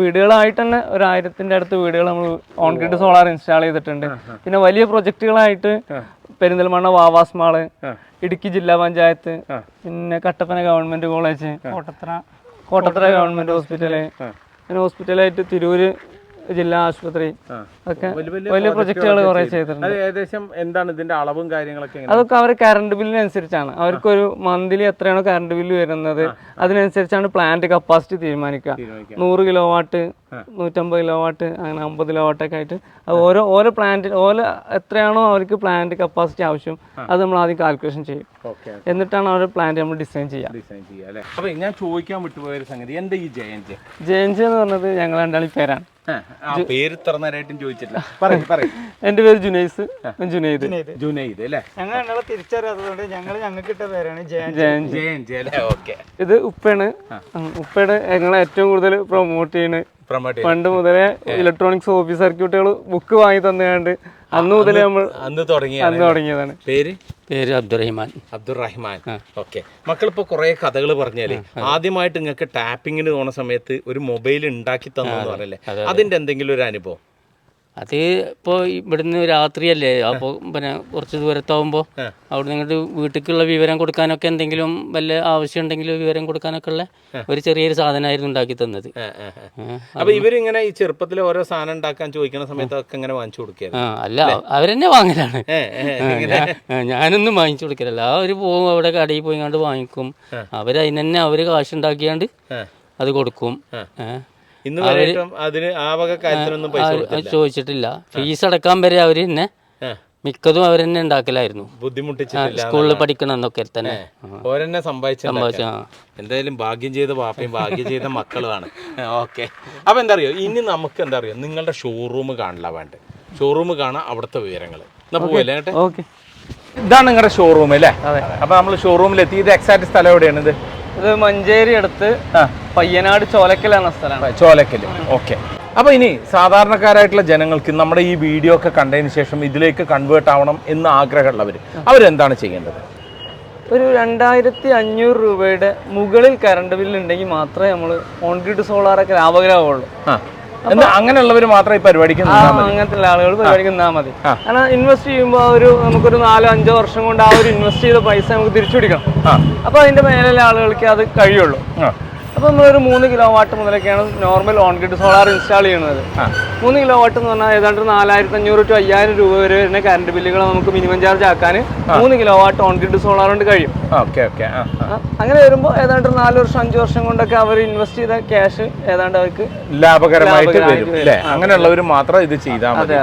വീടുകളായിട്ട് തന്നെ ഒരു ആയിരത്തിന്റെ അടുത്ത് വീടുകൾ നമ്മൾ ഓൺ ഗ്രിഡ് സോളാർ ഇൻസ്റ്റാൾ ചെയ്തിട്ടുണ്ട്. പിന്നെ വലിയ പ്രൊജക്ടുകളായിട്ട് പെരിന്തൽമണ്ണ വാവാസ് മാൾ ഇടുക്കി ജില്ലാ പഞ്ചായത്ത് പിന്നെ Kattappana government college Kottathara Kottathara government hospital പിന്നെ ഹോസ്പിറ്റലായിട്ട് തിരൂര് ജില്ലാ ആശുപത്രി ഒക്കെ വലിയ പ്രൊജക്ടുകൾ കുറെ ചെയ്തിട്ടുണ്ട്. ഏകദേശം എന്താണ് ഇതിന്റെ അളവും കാര്യങ്ങളൊക്കെ അതൊക്കെ അവർ കറണ്ട് ബില്ലിനനുസരിച്ചാണ് അവർക്കൊരു മന്ത്ലി എത്രയാണോ കറണ്ട് ബില്ല് വരുന്നത് അതിനനുസരിച്ചാണ് പ്ലാന്റ് കപ്പാസിറ്റി തീരുമാനിക്കുക. തീരുമാനിക്കാം നൂറ് കിലോ വാട്ട് നൂറ്റമ്പത് കിലോ വാട്ട് അങ്ങനെ അമ്പത് കിലോ വാട്ടൊക്കെ ആയിട്ട്. അത് ഓരോ ഓരോ പ്ലാന്റ് ഓരോ എത്രയാണോ അവർക്ക് പ്ലാന്റ് കപ്പാസിറ്റി ആവശ്യം അത് നമ്മൾ ആദ്യം കാൽക്കുലേഷൻ ചെയ്യും. ഓക്കെ എന്നിട്ടാണ് അവർ പ്ലാന്റ് നമ്മൾ ഡിസൈൻ ചെയ്യുക. ഡിസൈൻ ചെയ്യാം അല്ലേ? അപ്പൊ ഞാൻ ചോദിക്കാൻ വിട്ടുപോയ ഒരു സംഗതി എന്താ ഈ ജയന്റ് ജെയിൻസ് എന്ന് പറഞ്ഞത് ഞങ്ങൾ രണ്ടാളി പേരാണ്. ആ പേര് ഇത്ര നേരമായിട്ടും ചോദിച്ചിട്ടില്ല. പറയും പറയും. എന്റെ പേര് ജുനൈസ് ജുനൈദ്. ജുനൈദ്. അല്ലേ? ഞങ്ങൾ ഞങ്ങളെ തിരിച്ചറിയാത്തതുകൊണ്ട് ഞങ്ങൾ ഞങ്ങൾക്ക് ഇട്ട പേരാണ് ജയൻ ജയൻ ഇത് ഉപ്പയാണ്. ഉപ്പയുടെ ഞങ്ങളെ ഏറ്റവും കൂടുതൽ പ്രൊമോട്ട് പ്രൊമോട്ട് പണ്ട് മുതലേ ഇലക്ട്രോണിക്സ് ഓഫീസ് സർക്യൂട്ടുകൾ ബുക്ക് വാങ്ങി തന്നുകൊണ്ട് അന്ന് മുതലേ നമ്മൾ അന്ന് തുടങ്ങിയ അന്ന് തുടങ്ങിയതാണ്. പേര്? പേര് അബ്ദുറഹിമാൻ. അബ്ദുറഹിമാൻ. ഓക്കെ. മക്കളിപ്പോ കുറെ കഥകൾ പറഞ്ഞാലേ ആദ്യമായിട്ട് നിങ്ങൾക്ക് ടാപ്പിങ്ങിന് പോണ സമയത്ത് ഒരു മൊബൈൽ ഉണ്ടാക്കി തന്നു പറഞ്ഞല്ലേ? അതിന്റെ എന്തെങ്കിലും ഒരു അനുഭവം? അത് ഇപ്പോൾ ഇവിടുന്ന് രാത്രിയല്ലേ? അപ്പോൾ പിന്നെ കുറച്ച് ദൂരത്താവുമ്പോൾ അവിടെ നിങ്ങളുടെ വീട്ടിലേക്കുള്ള വിവരം കൊടുക്കാനൊക്കെ എന്തെങ്കിലും വല്ല ആവശ്യം ഉണ്ടെങ്കിൽ വിവരം കൊടുക്കാനൊക്കെ ഉള്ള ഒരു ചെറിയൊരു സാധനമായിരുന്നു ഉണ്ടാക്കി തന്നത്. അപ്പോൾ ഇവരിങ്ങനെ ഈ ചെറുപ്പത്തിൽ ഓരോ സാധനം ഉണ്ടാക്കാൻ ചോദിക്കുന്ന സമയത്തൊക്കെ ഇങ്ങനെ വാങ്ങിച്ചു കൊടുക്കുക അല്ല അവരെന്നെ വാങ്ങലാണ്. ഞാനൊന്നും വാങ്ങിച്ചു കൊടുക്കലല്ല. അവർ പോകും അവിടെ കടയിൽ പോയി കണ്ട് വാങ്ങിക്കും. അവർ അവർ തന്നെ അവർ കാശുണ്ടാക്കിയാണ്ട് അത് കൊടുക്കും. ഇന്ന് വരെയായിട്ടും അതിന് ആ വക കാര്യത്തിനൊന്നും പൈസ ആ, കൊടുത്തില്ല. ചോദിച്ചിട്ടില്ല. ഫീസ് അടക്കാൻ വരെ അവർ തന്നെ ആ. മിക്കതും അവർ തന്നെ ഉണ്ടാക്കലായിരുന്നു. ബുദ്ധിമുട്ടിച്ചിട്ടില്ല സ്കൂളിൽ പഠിക്കണം എന്നൊക്കെ തന്നെ. ഓരെന്നെ സമ്പാദിച്ച ആ. എന്തായാലും ഭാഗ്യം ചെയ്ത പാപ്പയും ഭാഗ്യം ചെയ്ത മക്കളുമാണ്. ഓക്കെ. അപ്പൊ എന്താ അറിയോ ഇനി നമുക്ക് എന്താ അറിയോ നിങ്ങളുടെ ഷോറൂം കാണില്ല വേണ്ട. ഷോറൂം കാണാം അവിടുത്തെ വിവരങ്ങൾ കേട്ടെ ഓക്കെ. ഇതാണ് നിങ്ങളുടെ ഷോറൂം അല്ലേ അപ്പൊ നമ്മൾ ഷോറൂമിൽ എത്തി ഇത് എക്സാക്ട് സ്ഥലം എവിടെയാണ് ഇത്? ഇത് മഞ്ചേരി അടുത്ത് പയ്യനാട് ചോലക്കൽ എന്ന സ്ഥലമാണ്. ചോലക്കൽ ഓക്കെ. അപ്പൊ ഇനി സാധാരണക്കാരായിട്ടുള്ള ജനങ്ങൾക്ക് നമ്മുടെ ഈ വീഡിയോ ഒക്കെ കണ്ടതിന് ശേഷം ഇതിലേക്ക് കൺവേർട്ട് ആവണം എന്ന് ആഗ്രഹമുള്ളവർ അവരെന്താണ് ചെയ്യേണ്ടത്? ഒരു രണ്ടായിരത്തി അഞ്ഞൂറ് രൂപയുടെ മുകളിൽ കറണ്ട് ബില്ല് ഉണ്ടെങ്കിൽ മാത്രമേ നമ്മൾ ഓൺഗ്രിഡ് സോളാർ സോളാറൊക്കെ ലാഭകരമാവുള്ളൂ. ആ. എന്താ അങ്ങനെയുള്ളവർ മാത്രം ഈ പരിപാടിക്ക് അങ്ങനത്തെ ആളുകൾ പരിപാടിക്ക് നിന്നാൽ മതി. കാരണം ഇൻവെസ്റ്റ് ചെയ്യുമ്പോൾ ഒരു നമുക്കൊരു നാലോ അഞ്ചോ വർഷം കൊണ്ട് ആ ഒരു ഇൻവെസ്റ്റ് ചെയ്ത പൈസ നമുക്ക് തിരിച്ചു പിടിക്കണം അപ്പൊ അതിന്റെ മേലെ ആളുകൾക്ക് അത് കഴിയുള്ളൂ. അപ്പോൾ നമ്മളൊരു മൂന്ന് kilo watt മുതലൊക്കെയാണ് normal on grid solar install ചെയ്യുന്നത്. മൂന്ന് കിലോ വാട്ട് എന്ന് പറഞ്ഞാൽ ഏതാണ്ട് നാലായിരത്തി അഞ്ഞൂറ് ടു അയ്യായിരം രൂപ വരെ വരുന്ന കറണ്ട് ബില്ലുകൾ നമുക്ക് മിനിമം ചാർജ് ആക്കാൻ മൂന്ന് kilo watt on grid solar കൊണ്ട് കഴിയും. Okay okay. അങ്ങനെ വരുമ്പോൾ ഏതാണ്ട് നാല് വർഷം അഞ്ച് വർഷം കൊണ്ടൊക്കെ അവർ ഇൻവെസ്റ്റ് ചെയ്ത ക്യാഷ് ഏതാണ്ട് അവർക്ക് ലാഭകരമായിട്ട് ലാഭകരമായിട്ട് വരും അല്ലേ? അങ്ങനെയുള്ളവർ മാത്രം ഇത് ചെയ്താൽ മതി.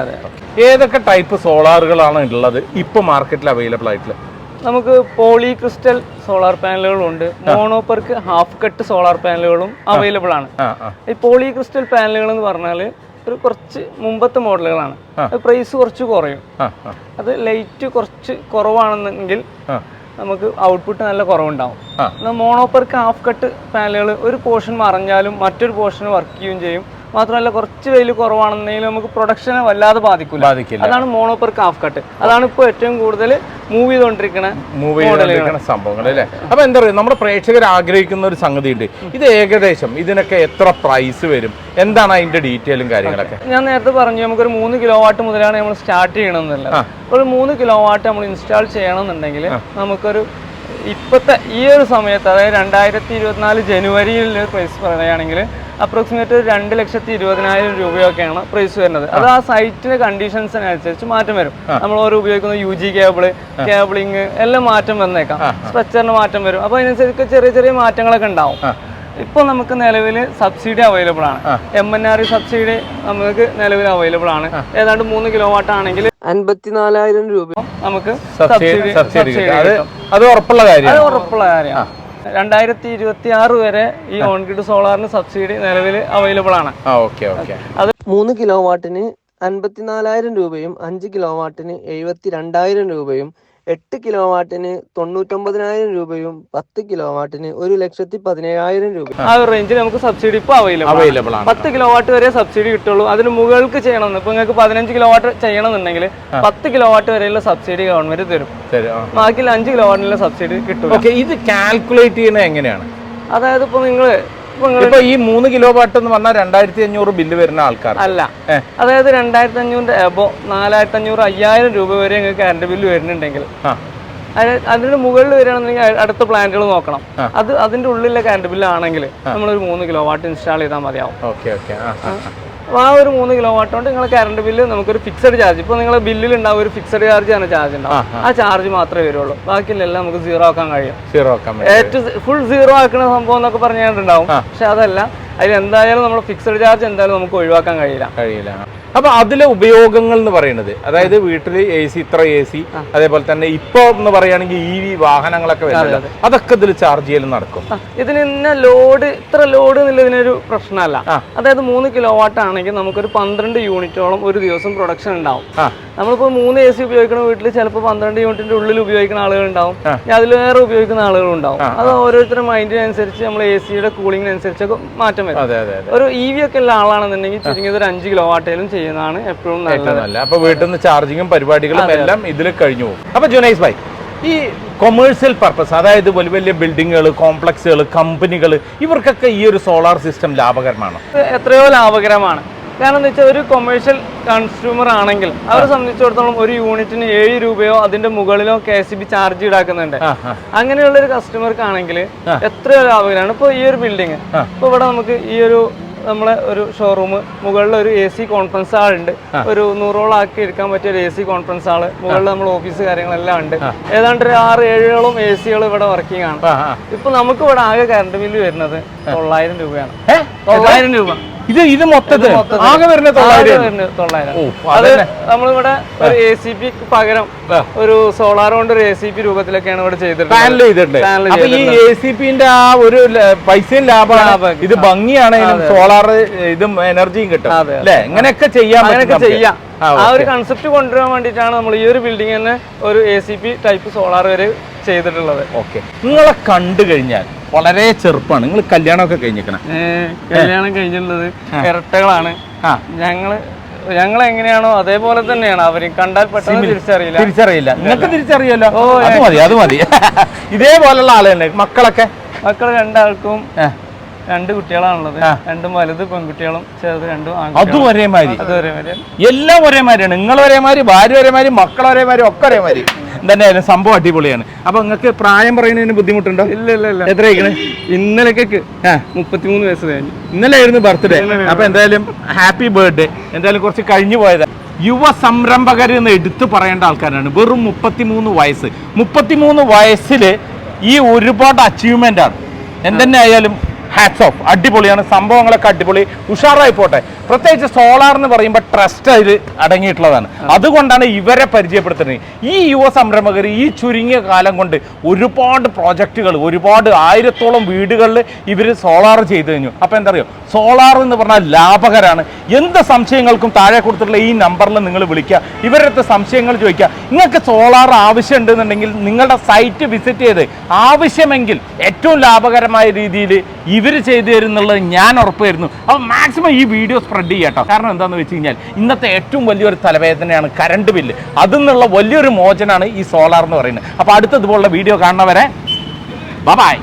ഏതൊക്കെ ടൈപ്പ് സോളാറുകളാണ് ഉള്ളത് ഇപ്പൊ മാർക്കറ്റിൽ അവൈലബിൾ ആയിട്ടുള്ളത്? നമുക്ക് poly crystal solar പാനലുകളുണ്ട് mono PERC half cut solar പാനലുകളും available ആണ്. ഈ പോളി ക്രിസ്റ്റൽ പാനലുകൾ എന്ന് പറഞ്ഞാൽ ഒരു കുറച്ച് മുമ്പത്തെ മോഡലുകളാണ്. പ്രൈസ് കുറച്ച് കുറയും. അത് ലൈറ്റ് കുറച്ച് കുറവാണെന്നെങ്കിൽ നമുക്ക് ഔട്ട്പുട്ട് നല്ല കുറവുണ്ടാവും. എന്നാൽ മോണോപ്പർക്ക് ഹാഫ് കട്ട് പാനലുകൾ ഒരു പോർഷൻ മറഞ്ഞാലും മറ്റൊരു പോർഷൻ വർക്ക് ചെയ്യുകയും ചെയ്യും. മാത്രമല്ല കുറച്ച് വെയിൽ കുറവാണെന്നെങ്കിൽ നമുക്ക് പ്രൊഡക്ഷനെ വല്ലാതെ ബാധിക്കില്ല ബാധിക്കില്ല. അതാണ് മോണോപ്പർ കാഫ് കട്ട് അതാണ് ഇപ്പോൾ ഏറ്റവും കൂടുതൽ മൂവ് ചെയ്തുകൊണ്ടിരിക്കുന്ന മൂവ് ചെയ്തുകൊണ്ടിരിക്കുന്ന സംഭവങ്ങൾ അല്ലേ? അപ്പൊ എന്താ പറയുക നമ്മുടെ പ്രേക്ഷകർ ആഗ്രഹിക്കുന്ന ഒരു സംഗതി ഉണ്ട് ഇത് ഏകദേശം ഇതിനൊക്കെ എത്ര പ്രൈസ് വരും? എന്താണ് അതിന്റെ ഡീറ്റെയിലും കാര്യങ്ങളൊക്കെ? ഞാൻ നേരത്തെ പറഞ്ഞു നമുക്കൊരു മൂന്ന് കിലോ വാട്ട് മുതലാണ് നമ്മൾ സ്റ്റാർട്ട് ചെയ്യണമെന്നില്ല ആ. ഒരു മൂന്ന് കിലോ വാട്ട് നമ്മൾ ഇൻസ്റ്റാൾ ചെയ്യണമെന്നുണ്ടെങ്കിൽ നമുക്കൊരു ഇപ്പോഴത്തെ ഈ ഒരു സമയത്ത് അതായത് രണ്ടായിരത്തി ഇരുപത്തിനാല് ജനുവരിയിൽ പ്രൈസ് പറയുകയാണെങ്കിൽ അപ്രോക്സിമേറ്റ് ഒരു രണ്ട് ലക്ഷത്തി ഇരുപതിനായിരം രൂപയൊക്കെയാണ് പ്രൈസ് വരുന്നത്. അത് ആ സൈറ്റിന്റെ കണ്ടീഷൻസിനനുസരിച്ച് മാറ്റം വരും. നമ്മൾ ഓരോ ഉപയോഗിക്കുന്ന യു ജി കേബിൾ കേബിളിങ് എല്ലാം മാറ്റം വന്നേക്കാം. സ്ട്രക്ചറിന് മാറ്റം വരും. അപ്പോൾ അതിനനുസരിച്ച് ചെറിയ ചെറിയ മാറ്റങ്ങളൊക്കെ ഉണ്ടാവും. ഇപ്പൊ നമുക്ക് നിലവിൽ സബ്സിഡി അവൈലബിൾ ആണ്. എം എൻ ആർ സബ്സിഡി നമുക്ക് നിലവിൽ അവൈലബിൾ ആണ്. ഏതാണ്ട് മൂന്ന് കിലോ വാട്ട് ആണെങ്കിൽ അൻപത്തിനാലായിരം രൂപ. നമുക്ക് സബ്സിഡി സബ്സിഡി അത് ഉറപ്പുള്ള കാര്യമാണ്. അത് ഉറപ്പുള്ള കാര്യമാണ്. രണ്ടായിരത്തി ഇരുപത്തി ആറ് വരെ ഈ ഓൺഗ്രിഡ് സോളാറിന് സബ്സിഡി നിലവിൽ അവൈലബിൾ ആണ്. അത് മൂന്ന് കിലോ വാട്ടിന് അൻപത്തിനാലായിരം രൂപയും അഞ്ച് കിലോ വാട്ടിന് എഴുപത്തി രണ്ടായിരം രൂപയും എട്ട് കിലോ വാട്ടിന് തൊണ്ണൂറ്റൊമ്പതിനായിരം രൂപയും പത്ത് കിലോ വാട്ടിന് ഒരു ലക്ഷത്തി പതിനേഴായിരം രൂപ. ആ ഒരു റേഞ്ചിൽ നമുക്ക് സബ്സിഡി ഇപ്പോൾ അവൈലബിൾ അവൈലബിൾ ആണ്. പത്ത് കിലോ വാട്ട് വരെ സബ്സിഡി കിട്ടുള്ളൂ. അതിന് മുകൾക്ക് ചെയ്യണമെന്ന്. ഇപ്പൊ നിങ്ങൾക്ക് പതിനഞ്ച് കിലോ വാട്ട് ചെയ്യണമെന്നുണ്ടെങ്കിൽ പത്ത് കിലോ വാട്ട് വരെയുള്ള സബ്സിഡി ഗവൺമെന്റ് തരും. ബാക്കി അഞ്ച് കിലോ വാട്ടിനുള്ള സബ്സിഡി കിട്ടും ഓക്കെ ഇത് കാൽക്കുലേറ്റ് ചെയ്യുന്നത് എങ്ങനെയാണ്? അതായത് ഇപ്പൊ നിങ്ങൾ ഇപ്പൊ ഈ മൂന്ന് കിലോ വാട്ട് എന്ന് പറഞ്ഞാൽ രണ്ടായിരത്തി അഞ്ഞൂറ് ബില്ല് വരുന്ന ആൾക്കാർ അല്ല. അതായത് രണ്ടായിരത്തി അഞ്ഞൂറിന്റെ എബോ നാലായിരത്തി അഞ്ഞൂറ് അയ്യായിരം രൂപ വരെ നിങ്ങൾക്ക് കറണ്ട് ബില്ല് വരുന്നുണ്ടെങ്കിൽ ആ. അതിന്റെ മുകളിൽ വരികയാണെന്നുണ്ടെങ്കിൽ അടുത്ത പ്ലാന്റുകൾ നോക്കണം. അത് അതിന്റെ ഉള്ളിലെ കറണ്ട് ബില്ല് ആണെങ്കിൽ നമ്മളൊരു മൂന്ന് കിലോ വാട്ട് ഇൻസ്റ്റാൾ ചെയ്താൽ മതിയാവും. Okay okay. അപ്പോൾ ആ ഒരു മൂന്ന് കിലോ വാട്ട് കൊണ്ട് നിങ്ങളെ കറണ്ട് ബില്ല് നമുക്കൊരു ഫിക്സഡ് ചാർജ് ഇപ്പോൾ നിങ്ങളെ ബില്ലിൽ ഉണ്ടാവും ഒരു ഫിക്സഡ് ചാർജ് ആണ് ചാർജ് ഉണ്ടാവും ആ ചാർജ് മാത്രമേ വരുള്ളൂ. ബാക്കിയുള്ള നമുക്ക് സീറോ ആക്കാൻ കഴിയും. സീറോ ആക്കാൻ ഏറ്റവും ഫുൾ സീറോ ആക്കുന്ന സംഭവം എന്നൊക്കെ പറഞ്ഞിട്ടുണ്ടാവും പക്ഷെ അതല്ല അതിൽ എന്തായാലും നമ്മൾ ഫിക്സഡ് ചാർജ് എന്തായാലും നമുക്ക് ഒഴിവാക്കാൻ കഴിയില്ല. കഴിയില്ല. അപ്പൊ അതിലെ ഉപയോഗങ്ങൾ എന്ന് പറയുന്നത് അതായത് വീട്ടിൽ എ സി ഇത്ര എ സി അതേപോലെ തന്നെ ഇപ്പൊ എന്ന് പറയുകയാണെങ്കിൽ ഇ വി വാഹനങ്ങളൊക്കെ വരുന്നത്. അതൊക്കെ ഇതിൽ ചാർജ് ചെയ്യലും നടക്കും. ഇതിന് ഇന്ന ലോഡ് ഇത്ര ലോഡ് എന്നുള്ളതിനൊരു പ്രശ്നമല്ല. അതായത് മൂന്ന് കിലോ വാട്ട് ആണെങ്കിൽ നമുക്കൊരു പന്ത്രണ്ട് യൂണിറ്റോളം ഒരു ദിവസം പ്രൊഡക്ഷൻ ഉണ്ടാവും. നമ്മളിപ്പോ നമ്മളിപ്പോൾ മൂന്ന് എ സി ഉപയോഗിക്കുന്ന വീട്ടിൽ ചിലപ്പോൾ പന്ത്രണ്ട് യൂണിറ്റിന്റെ ഉള്ളിൽ ഉപയോഗിക്കുന്ന ആളുകൾ ഉണ്ടാവും. അതിലേറെ ഉപയോഗിക്കുന്ന ആളുകൾ ഉണ്ടാവും. അത് ഓരോരുത്തരുടെ മൈൻഡിനനുസരിച്ച് നമ്മൾ എ സിയുടെ കൂളിംഗിനനുസരിച്ചൊക്കെ മാറ്റം വരും. അതെ അതെ അതെ. ഒരു ഇ വി ഒക്കെ ഉള്ള ആളാണെന്നുണ്ടെങ്കിൽ ചുരുങ്ങിയത് ഒരു അഞ്ച് കിലോ വാട്ടേലും ചെയ്യുന്നതാണ് എപ്പോഴും നല്ലത്. നല്ല അപ്പൊ വീട്ടിൽ നിന്ന് ചാർജിങ്ങും പരിപാടികളും എല്ലാം ഇതിൽ കഴിഞ്ഞു പോകും. അപ്പൊ ജുനൈസ് ഭായ് ഈ കൊമേഴ്സ്യൽ പർപ്പസ് അതായത് വലിയ വലിയ ബിൽഡിങ്ങുകൾ കോംപ്ലക്സുകൾ കമ്പനികൾ ഇവർക്കൊക്കെ ഈ ഒരു സോളാർ സിസ്റ്റം ലാഭകരമാണ്? എത്രയോ ലാഭകരമാണ്. കാരണം എന്ന് വെച്ചാൽ ഒരു കൊമേഴ്ഷ്യൽ കൺസ്യൂമർ ആണെങ്കിൽ അവരെ സംബന്ധിച്ചിടത്തോളം ഒരു യൂണിറ്റിന് ഏഴ് രൂപയോ അതിന്റെ മുകളിലോ കെ സി ബി ചാർജ് ഈടാക്കുന്നുണ്ട്. അങ്ങനെയുള്ള ഒരു കസ്റ്റമർക്ക് ആണെങ്കിൽ എത്രയോ ലാഭകരമാണ്. ഇപ്പോൾ ഈ ഒരു ബിൽഡിംഗ് ഇപ്പോൾ ഇവിടെ നമുക്ക് ഈ ഒരു നമ്മളെ ഒരു ഷോറൂം മുകളിൽ ഒരു എ സി കോൺഫറൻസ് ഹാൾ ഉണ്ട്. ഒരു നൂറോളം ആക്കി എടുക്കാൻ പറ്റിയ ഒരു എ സി കോൺഫറൻസ് ഹാൾ മുകളിൽ നമ്മൾ ഓഫീസ് കാര്യങ്ങളെല്ലാം ഉണ്ട്. ഏതാണ്ട് ഒരു ആറ് ഏഴോളം എ സികൾ ഇവിടെ വർക്കിംഗ് ആണ്. ഇപ്പൊ നമുക്ക് ഇവിടെ ആകെ കറണ്ട് ബില്ല് വരുന്നത് തൊള്ളായിരം രൂപയാണ്? തൊള്ളായിരം രൂപ. ഇത് ഇത് മൊത്തത്തിൽ ആകെ വരുന്ന അത് നമ്മളിവിടെ ഒരു എ സി പി പകരം ഒരു സോളാർ കൊണ്ട് ഒരു എ സി പി രൂപത്തിലൊക്കെയാണ് ഇവിടെ ചെയ്തിട്ടുണ്ട്. ഈ എ സി പിന്റെ ആ ഒരു പൈസയും ലാഭമാണ് ലാഭം. ഇത് ഭംഗിയാണെങ്കിലും സോളാർ ഇതും എനർജിയും കിട്ടും. അല്ലെ? ഇങ്ങനെയൊക്കെ ചെയ്യാൻ അങ്ങനെയൊക്കെ ചെയ്യാം. ആ, ആ ഒരു കൺസെപ്റ്റ് കൊണ്ടുവരാൻ വേണ്ടിയിട്ടാണ് നമ്മൾ ഈ ഒരു ബിൽഡിംഗ് തന്നെ ഒരു A C P type solar വരെ ചെയ്തിട്ടുള്ളത്. ഓക്കെ. നിങ്ങളെ കണ്ടു കഴിഞ്ഞാൽ വളരെ ചെറുപ്പമാണ് നിങ്ങൾ കല്യാണമൊക്കെ കഴിഞ്ഞിരിക്കണം. കല്യാണം കഴിഞ്ഞിട്ടുള്ളത് ഇരട്ടകളാണ്. ഞങ്ങൾ ഞങ്ങൾ എങ്ങനെയാണോ അതേപോലെ തന്നെയാണ്. അവർ കണ്ടാൽ പെട്ടെന്ന് തിരിച്ചറിയില്ല. തിരിച്ചറിയില്ല. നിങ്ങൾക്ക് തിരിച്ചറിയല്ലോ അത് മതി അത് മതി. ഇതേപോലുള്ള ആൾ തന്നെ. മക്കളൊക്കെ? മക്കൾ രണ്ടാൾക്കും. രണ്ട് കുട്ടികളാണുള്ളത്. രണ്ടും വലുത് പെൺകുട്ടികളും ചെറുത് രണ്ടും അതും ഒരേമാതിരി. അത് ഒരേ മാതിരി എല്ലാം ഒരേമാതിരിയാണ്. നിങ്ങൾ ഒരേമാതിരി ഭാര്യ ഒരേമാതിരി മക്കൾ ഒരേമാതിരി ഒക്കെ ഒരേമാതിരി. എന്തായാലും സംഭവം അടിപൊളിയാണ്. അപ്പൊ നിങ്ങൾക്ക് പ്രായം പറയുന്നതിന് ബുദ്ധിമുട്ടുണ്ടോ? ഇല്ല ഇല്ല ഇല്ല. എത്ര ആ മുപ്പത്തിമൂന്ന് വയസ്സ് കഴിഞ്ഞു. ഇന്നലെ ആയിരുന്നു ബർത്ത്ഡേ അപ്പൊ എന്തായാലും ഹാപ്പി ബർത്ത്ഡേ എന്തായാലും കുറച്ച് കഴിഞ്ഞു പോയതാ. യുവ സംരംഭകർ എന്ന് എടുത്തു പറയേണ്ട ആൾക്കാരാണ്. വെറും മുപ്പത്തിമൂന്ന് വയസ്സ്. മുപ്പത്തിമൂന്ന് വയസ്സിൽ ഈ ഒരുപാട് അച്ചീവ്മെന്റ് ആണ്. എന്തെന്നെ ആയാലും ഹാറ്റ്സ് ഓഫ് അടിപൊളിയാണ്. സംഭവങ്ങളൊക്കെ അടിപൊളി. ഉഷാറായി പോട്ടെ. പ്രത്യേകിച്ച് സോളാർ എന്ന് പറയുമ്പോൾ ട്രസ്റ്റ് അതിൽ അടങ്ങിയിട്ടുള്ളതാണ്. അതുകൊണ്ടാണ് ഇവരെ പരിചയപ്പെടുത്തുന്നത്. ഈ യുവ സംരംഭകർ ഈ ചുരുങ്ങിയ കാലം കൊണ്ട് ഒരുപാട് പ്രോജക്റ്റുകൾ ഒരുപാട് ആയിരത്തോളം വീടുകളിൽ ഇവർ സോളാർ ചെയ്തു കഴിഞ്ഞു. അപ്പോൾ എന്താ പറയുക സോളാർ എന്ന് പറഞ്ഞാൽ ലാഭകരാണ്. എന്ത് സംശയങ്ങൾക്കും താഴെ കൊടുത്തിട്ടുള്ള ഈ നമ്പറിൽ നിങ്ങൾ വിളിക്കുക. ഇവരുടെ അടുത്ത് സംശയങ്ങൾ ചോദിക്കുക. നിങ്ങൾക്ക് സോളാർ ആവശ്യമുണ്ടെന്നുണ്ടെങ്കിൽ നിങ്ങളുടെ സൈറ്റ് വിസിറ്റ് ചെയ്ത് ആവശ്യമെങ്കിൽ ഏറ്റവും ലാഭകരമായ രീതിയിൽ ഇവർ ചെയ്തു തരുന്നുള്ളത് ഞാൻ ഉറപ്പ് തരുന്നു അപ്പോൾ മാക്സിമം ഈ വീഡിയോ സ്പ്രെഡ് ചെയ്യട്ടോ. കാരണം എന്താണെന്ന് വെച്ച് കഴിഞ്ഞാൽ ഇന്നത്തെ ഏറ്റവും വലിയൊരു തലവേദനയാണ് കറണ്ട് ബില്ല്. അതിൽ നിന്നുള്ള വലിയൊരു മോചനാണ് ഈ സോളാർ എന്ന് പറയുന്നത്. അപ്പോൾ അടുത്തതുപോലുള്ള വീഡിയോ കാണുന്നവരെ ബൈ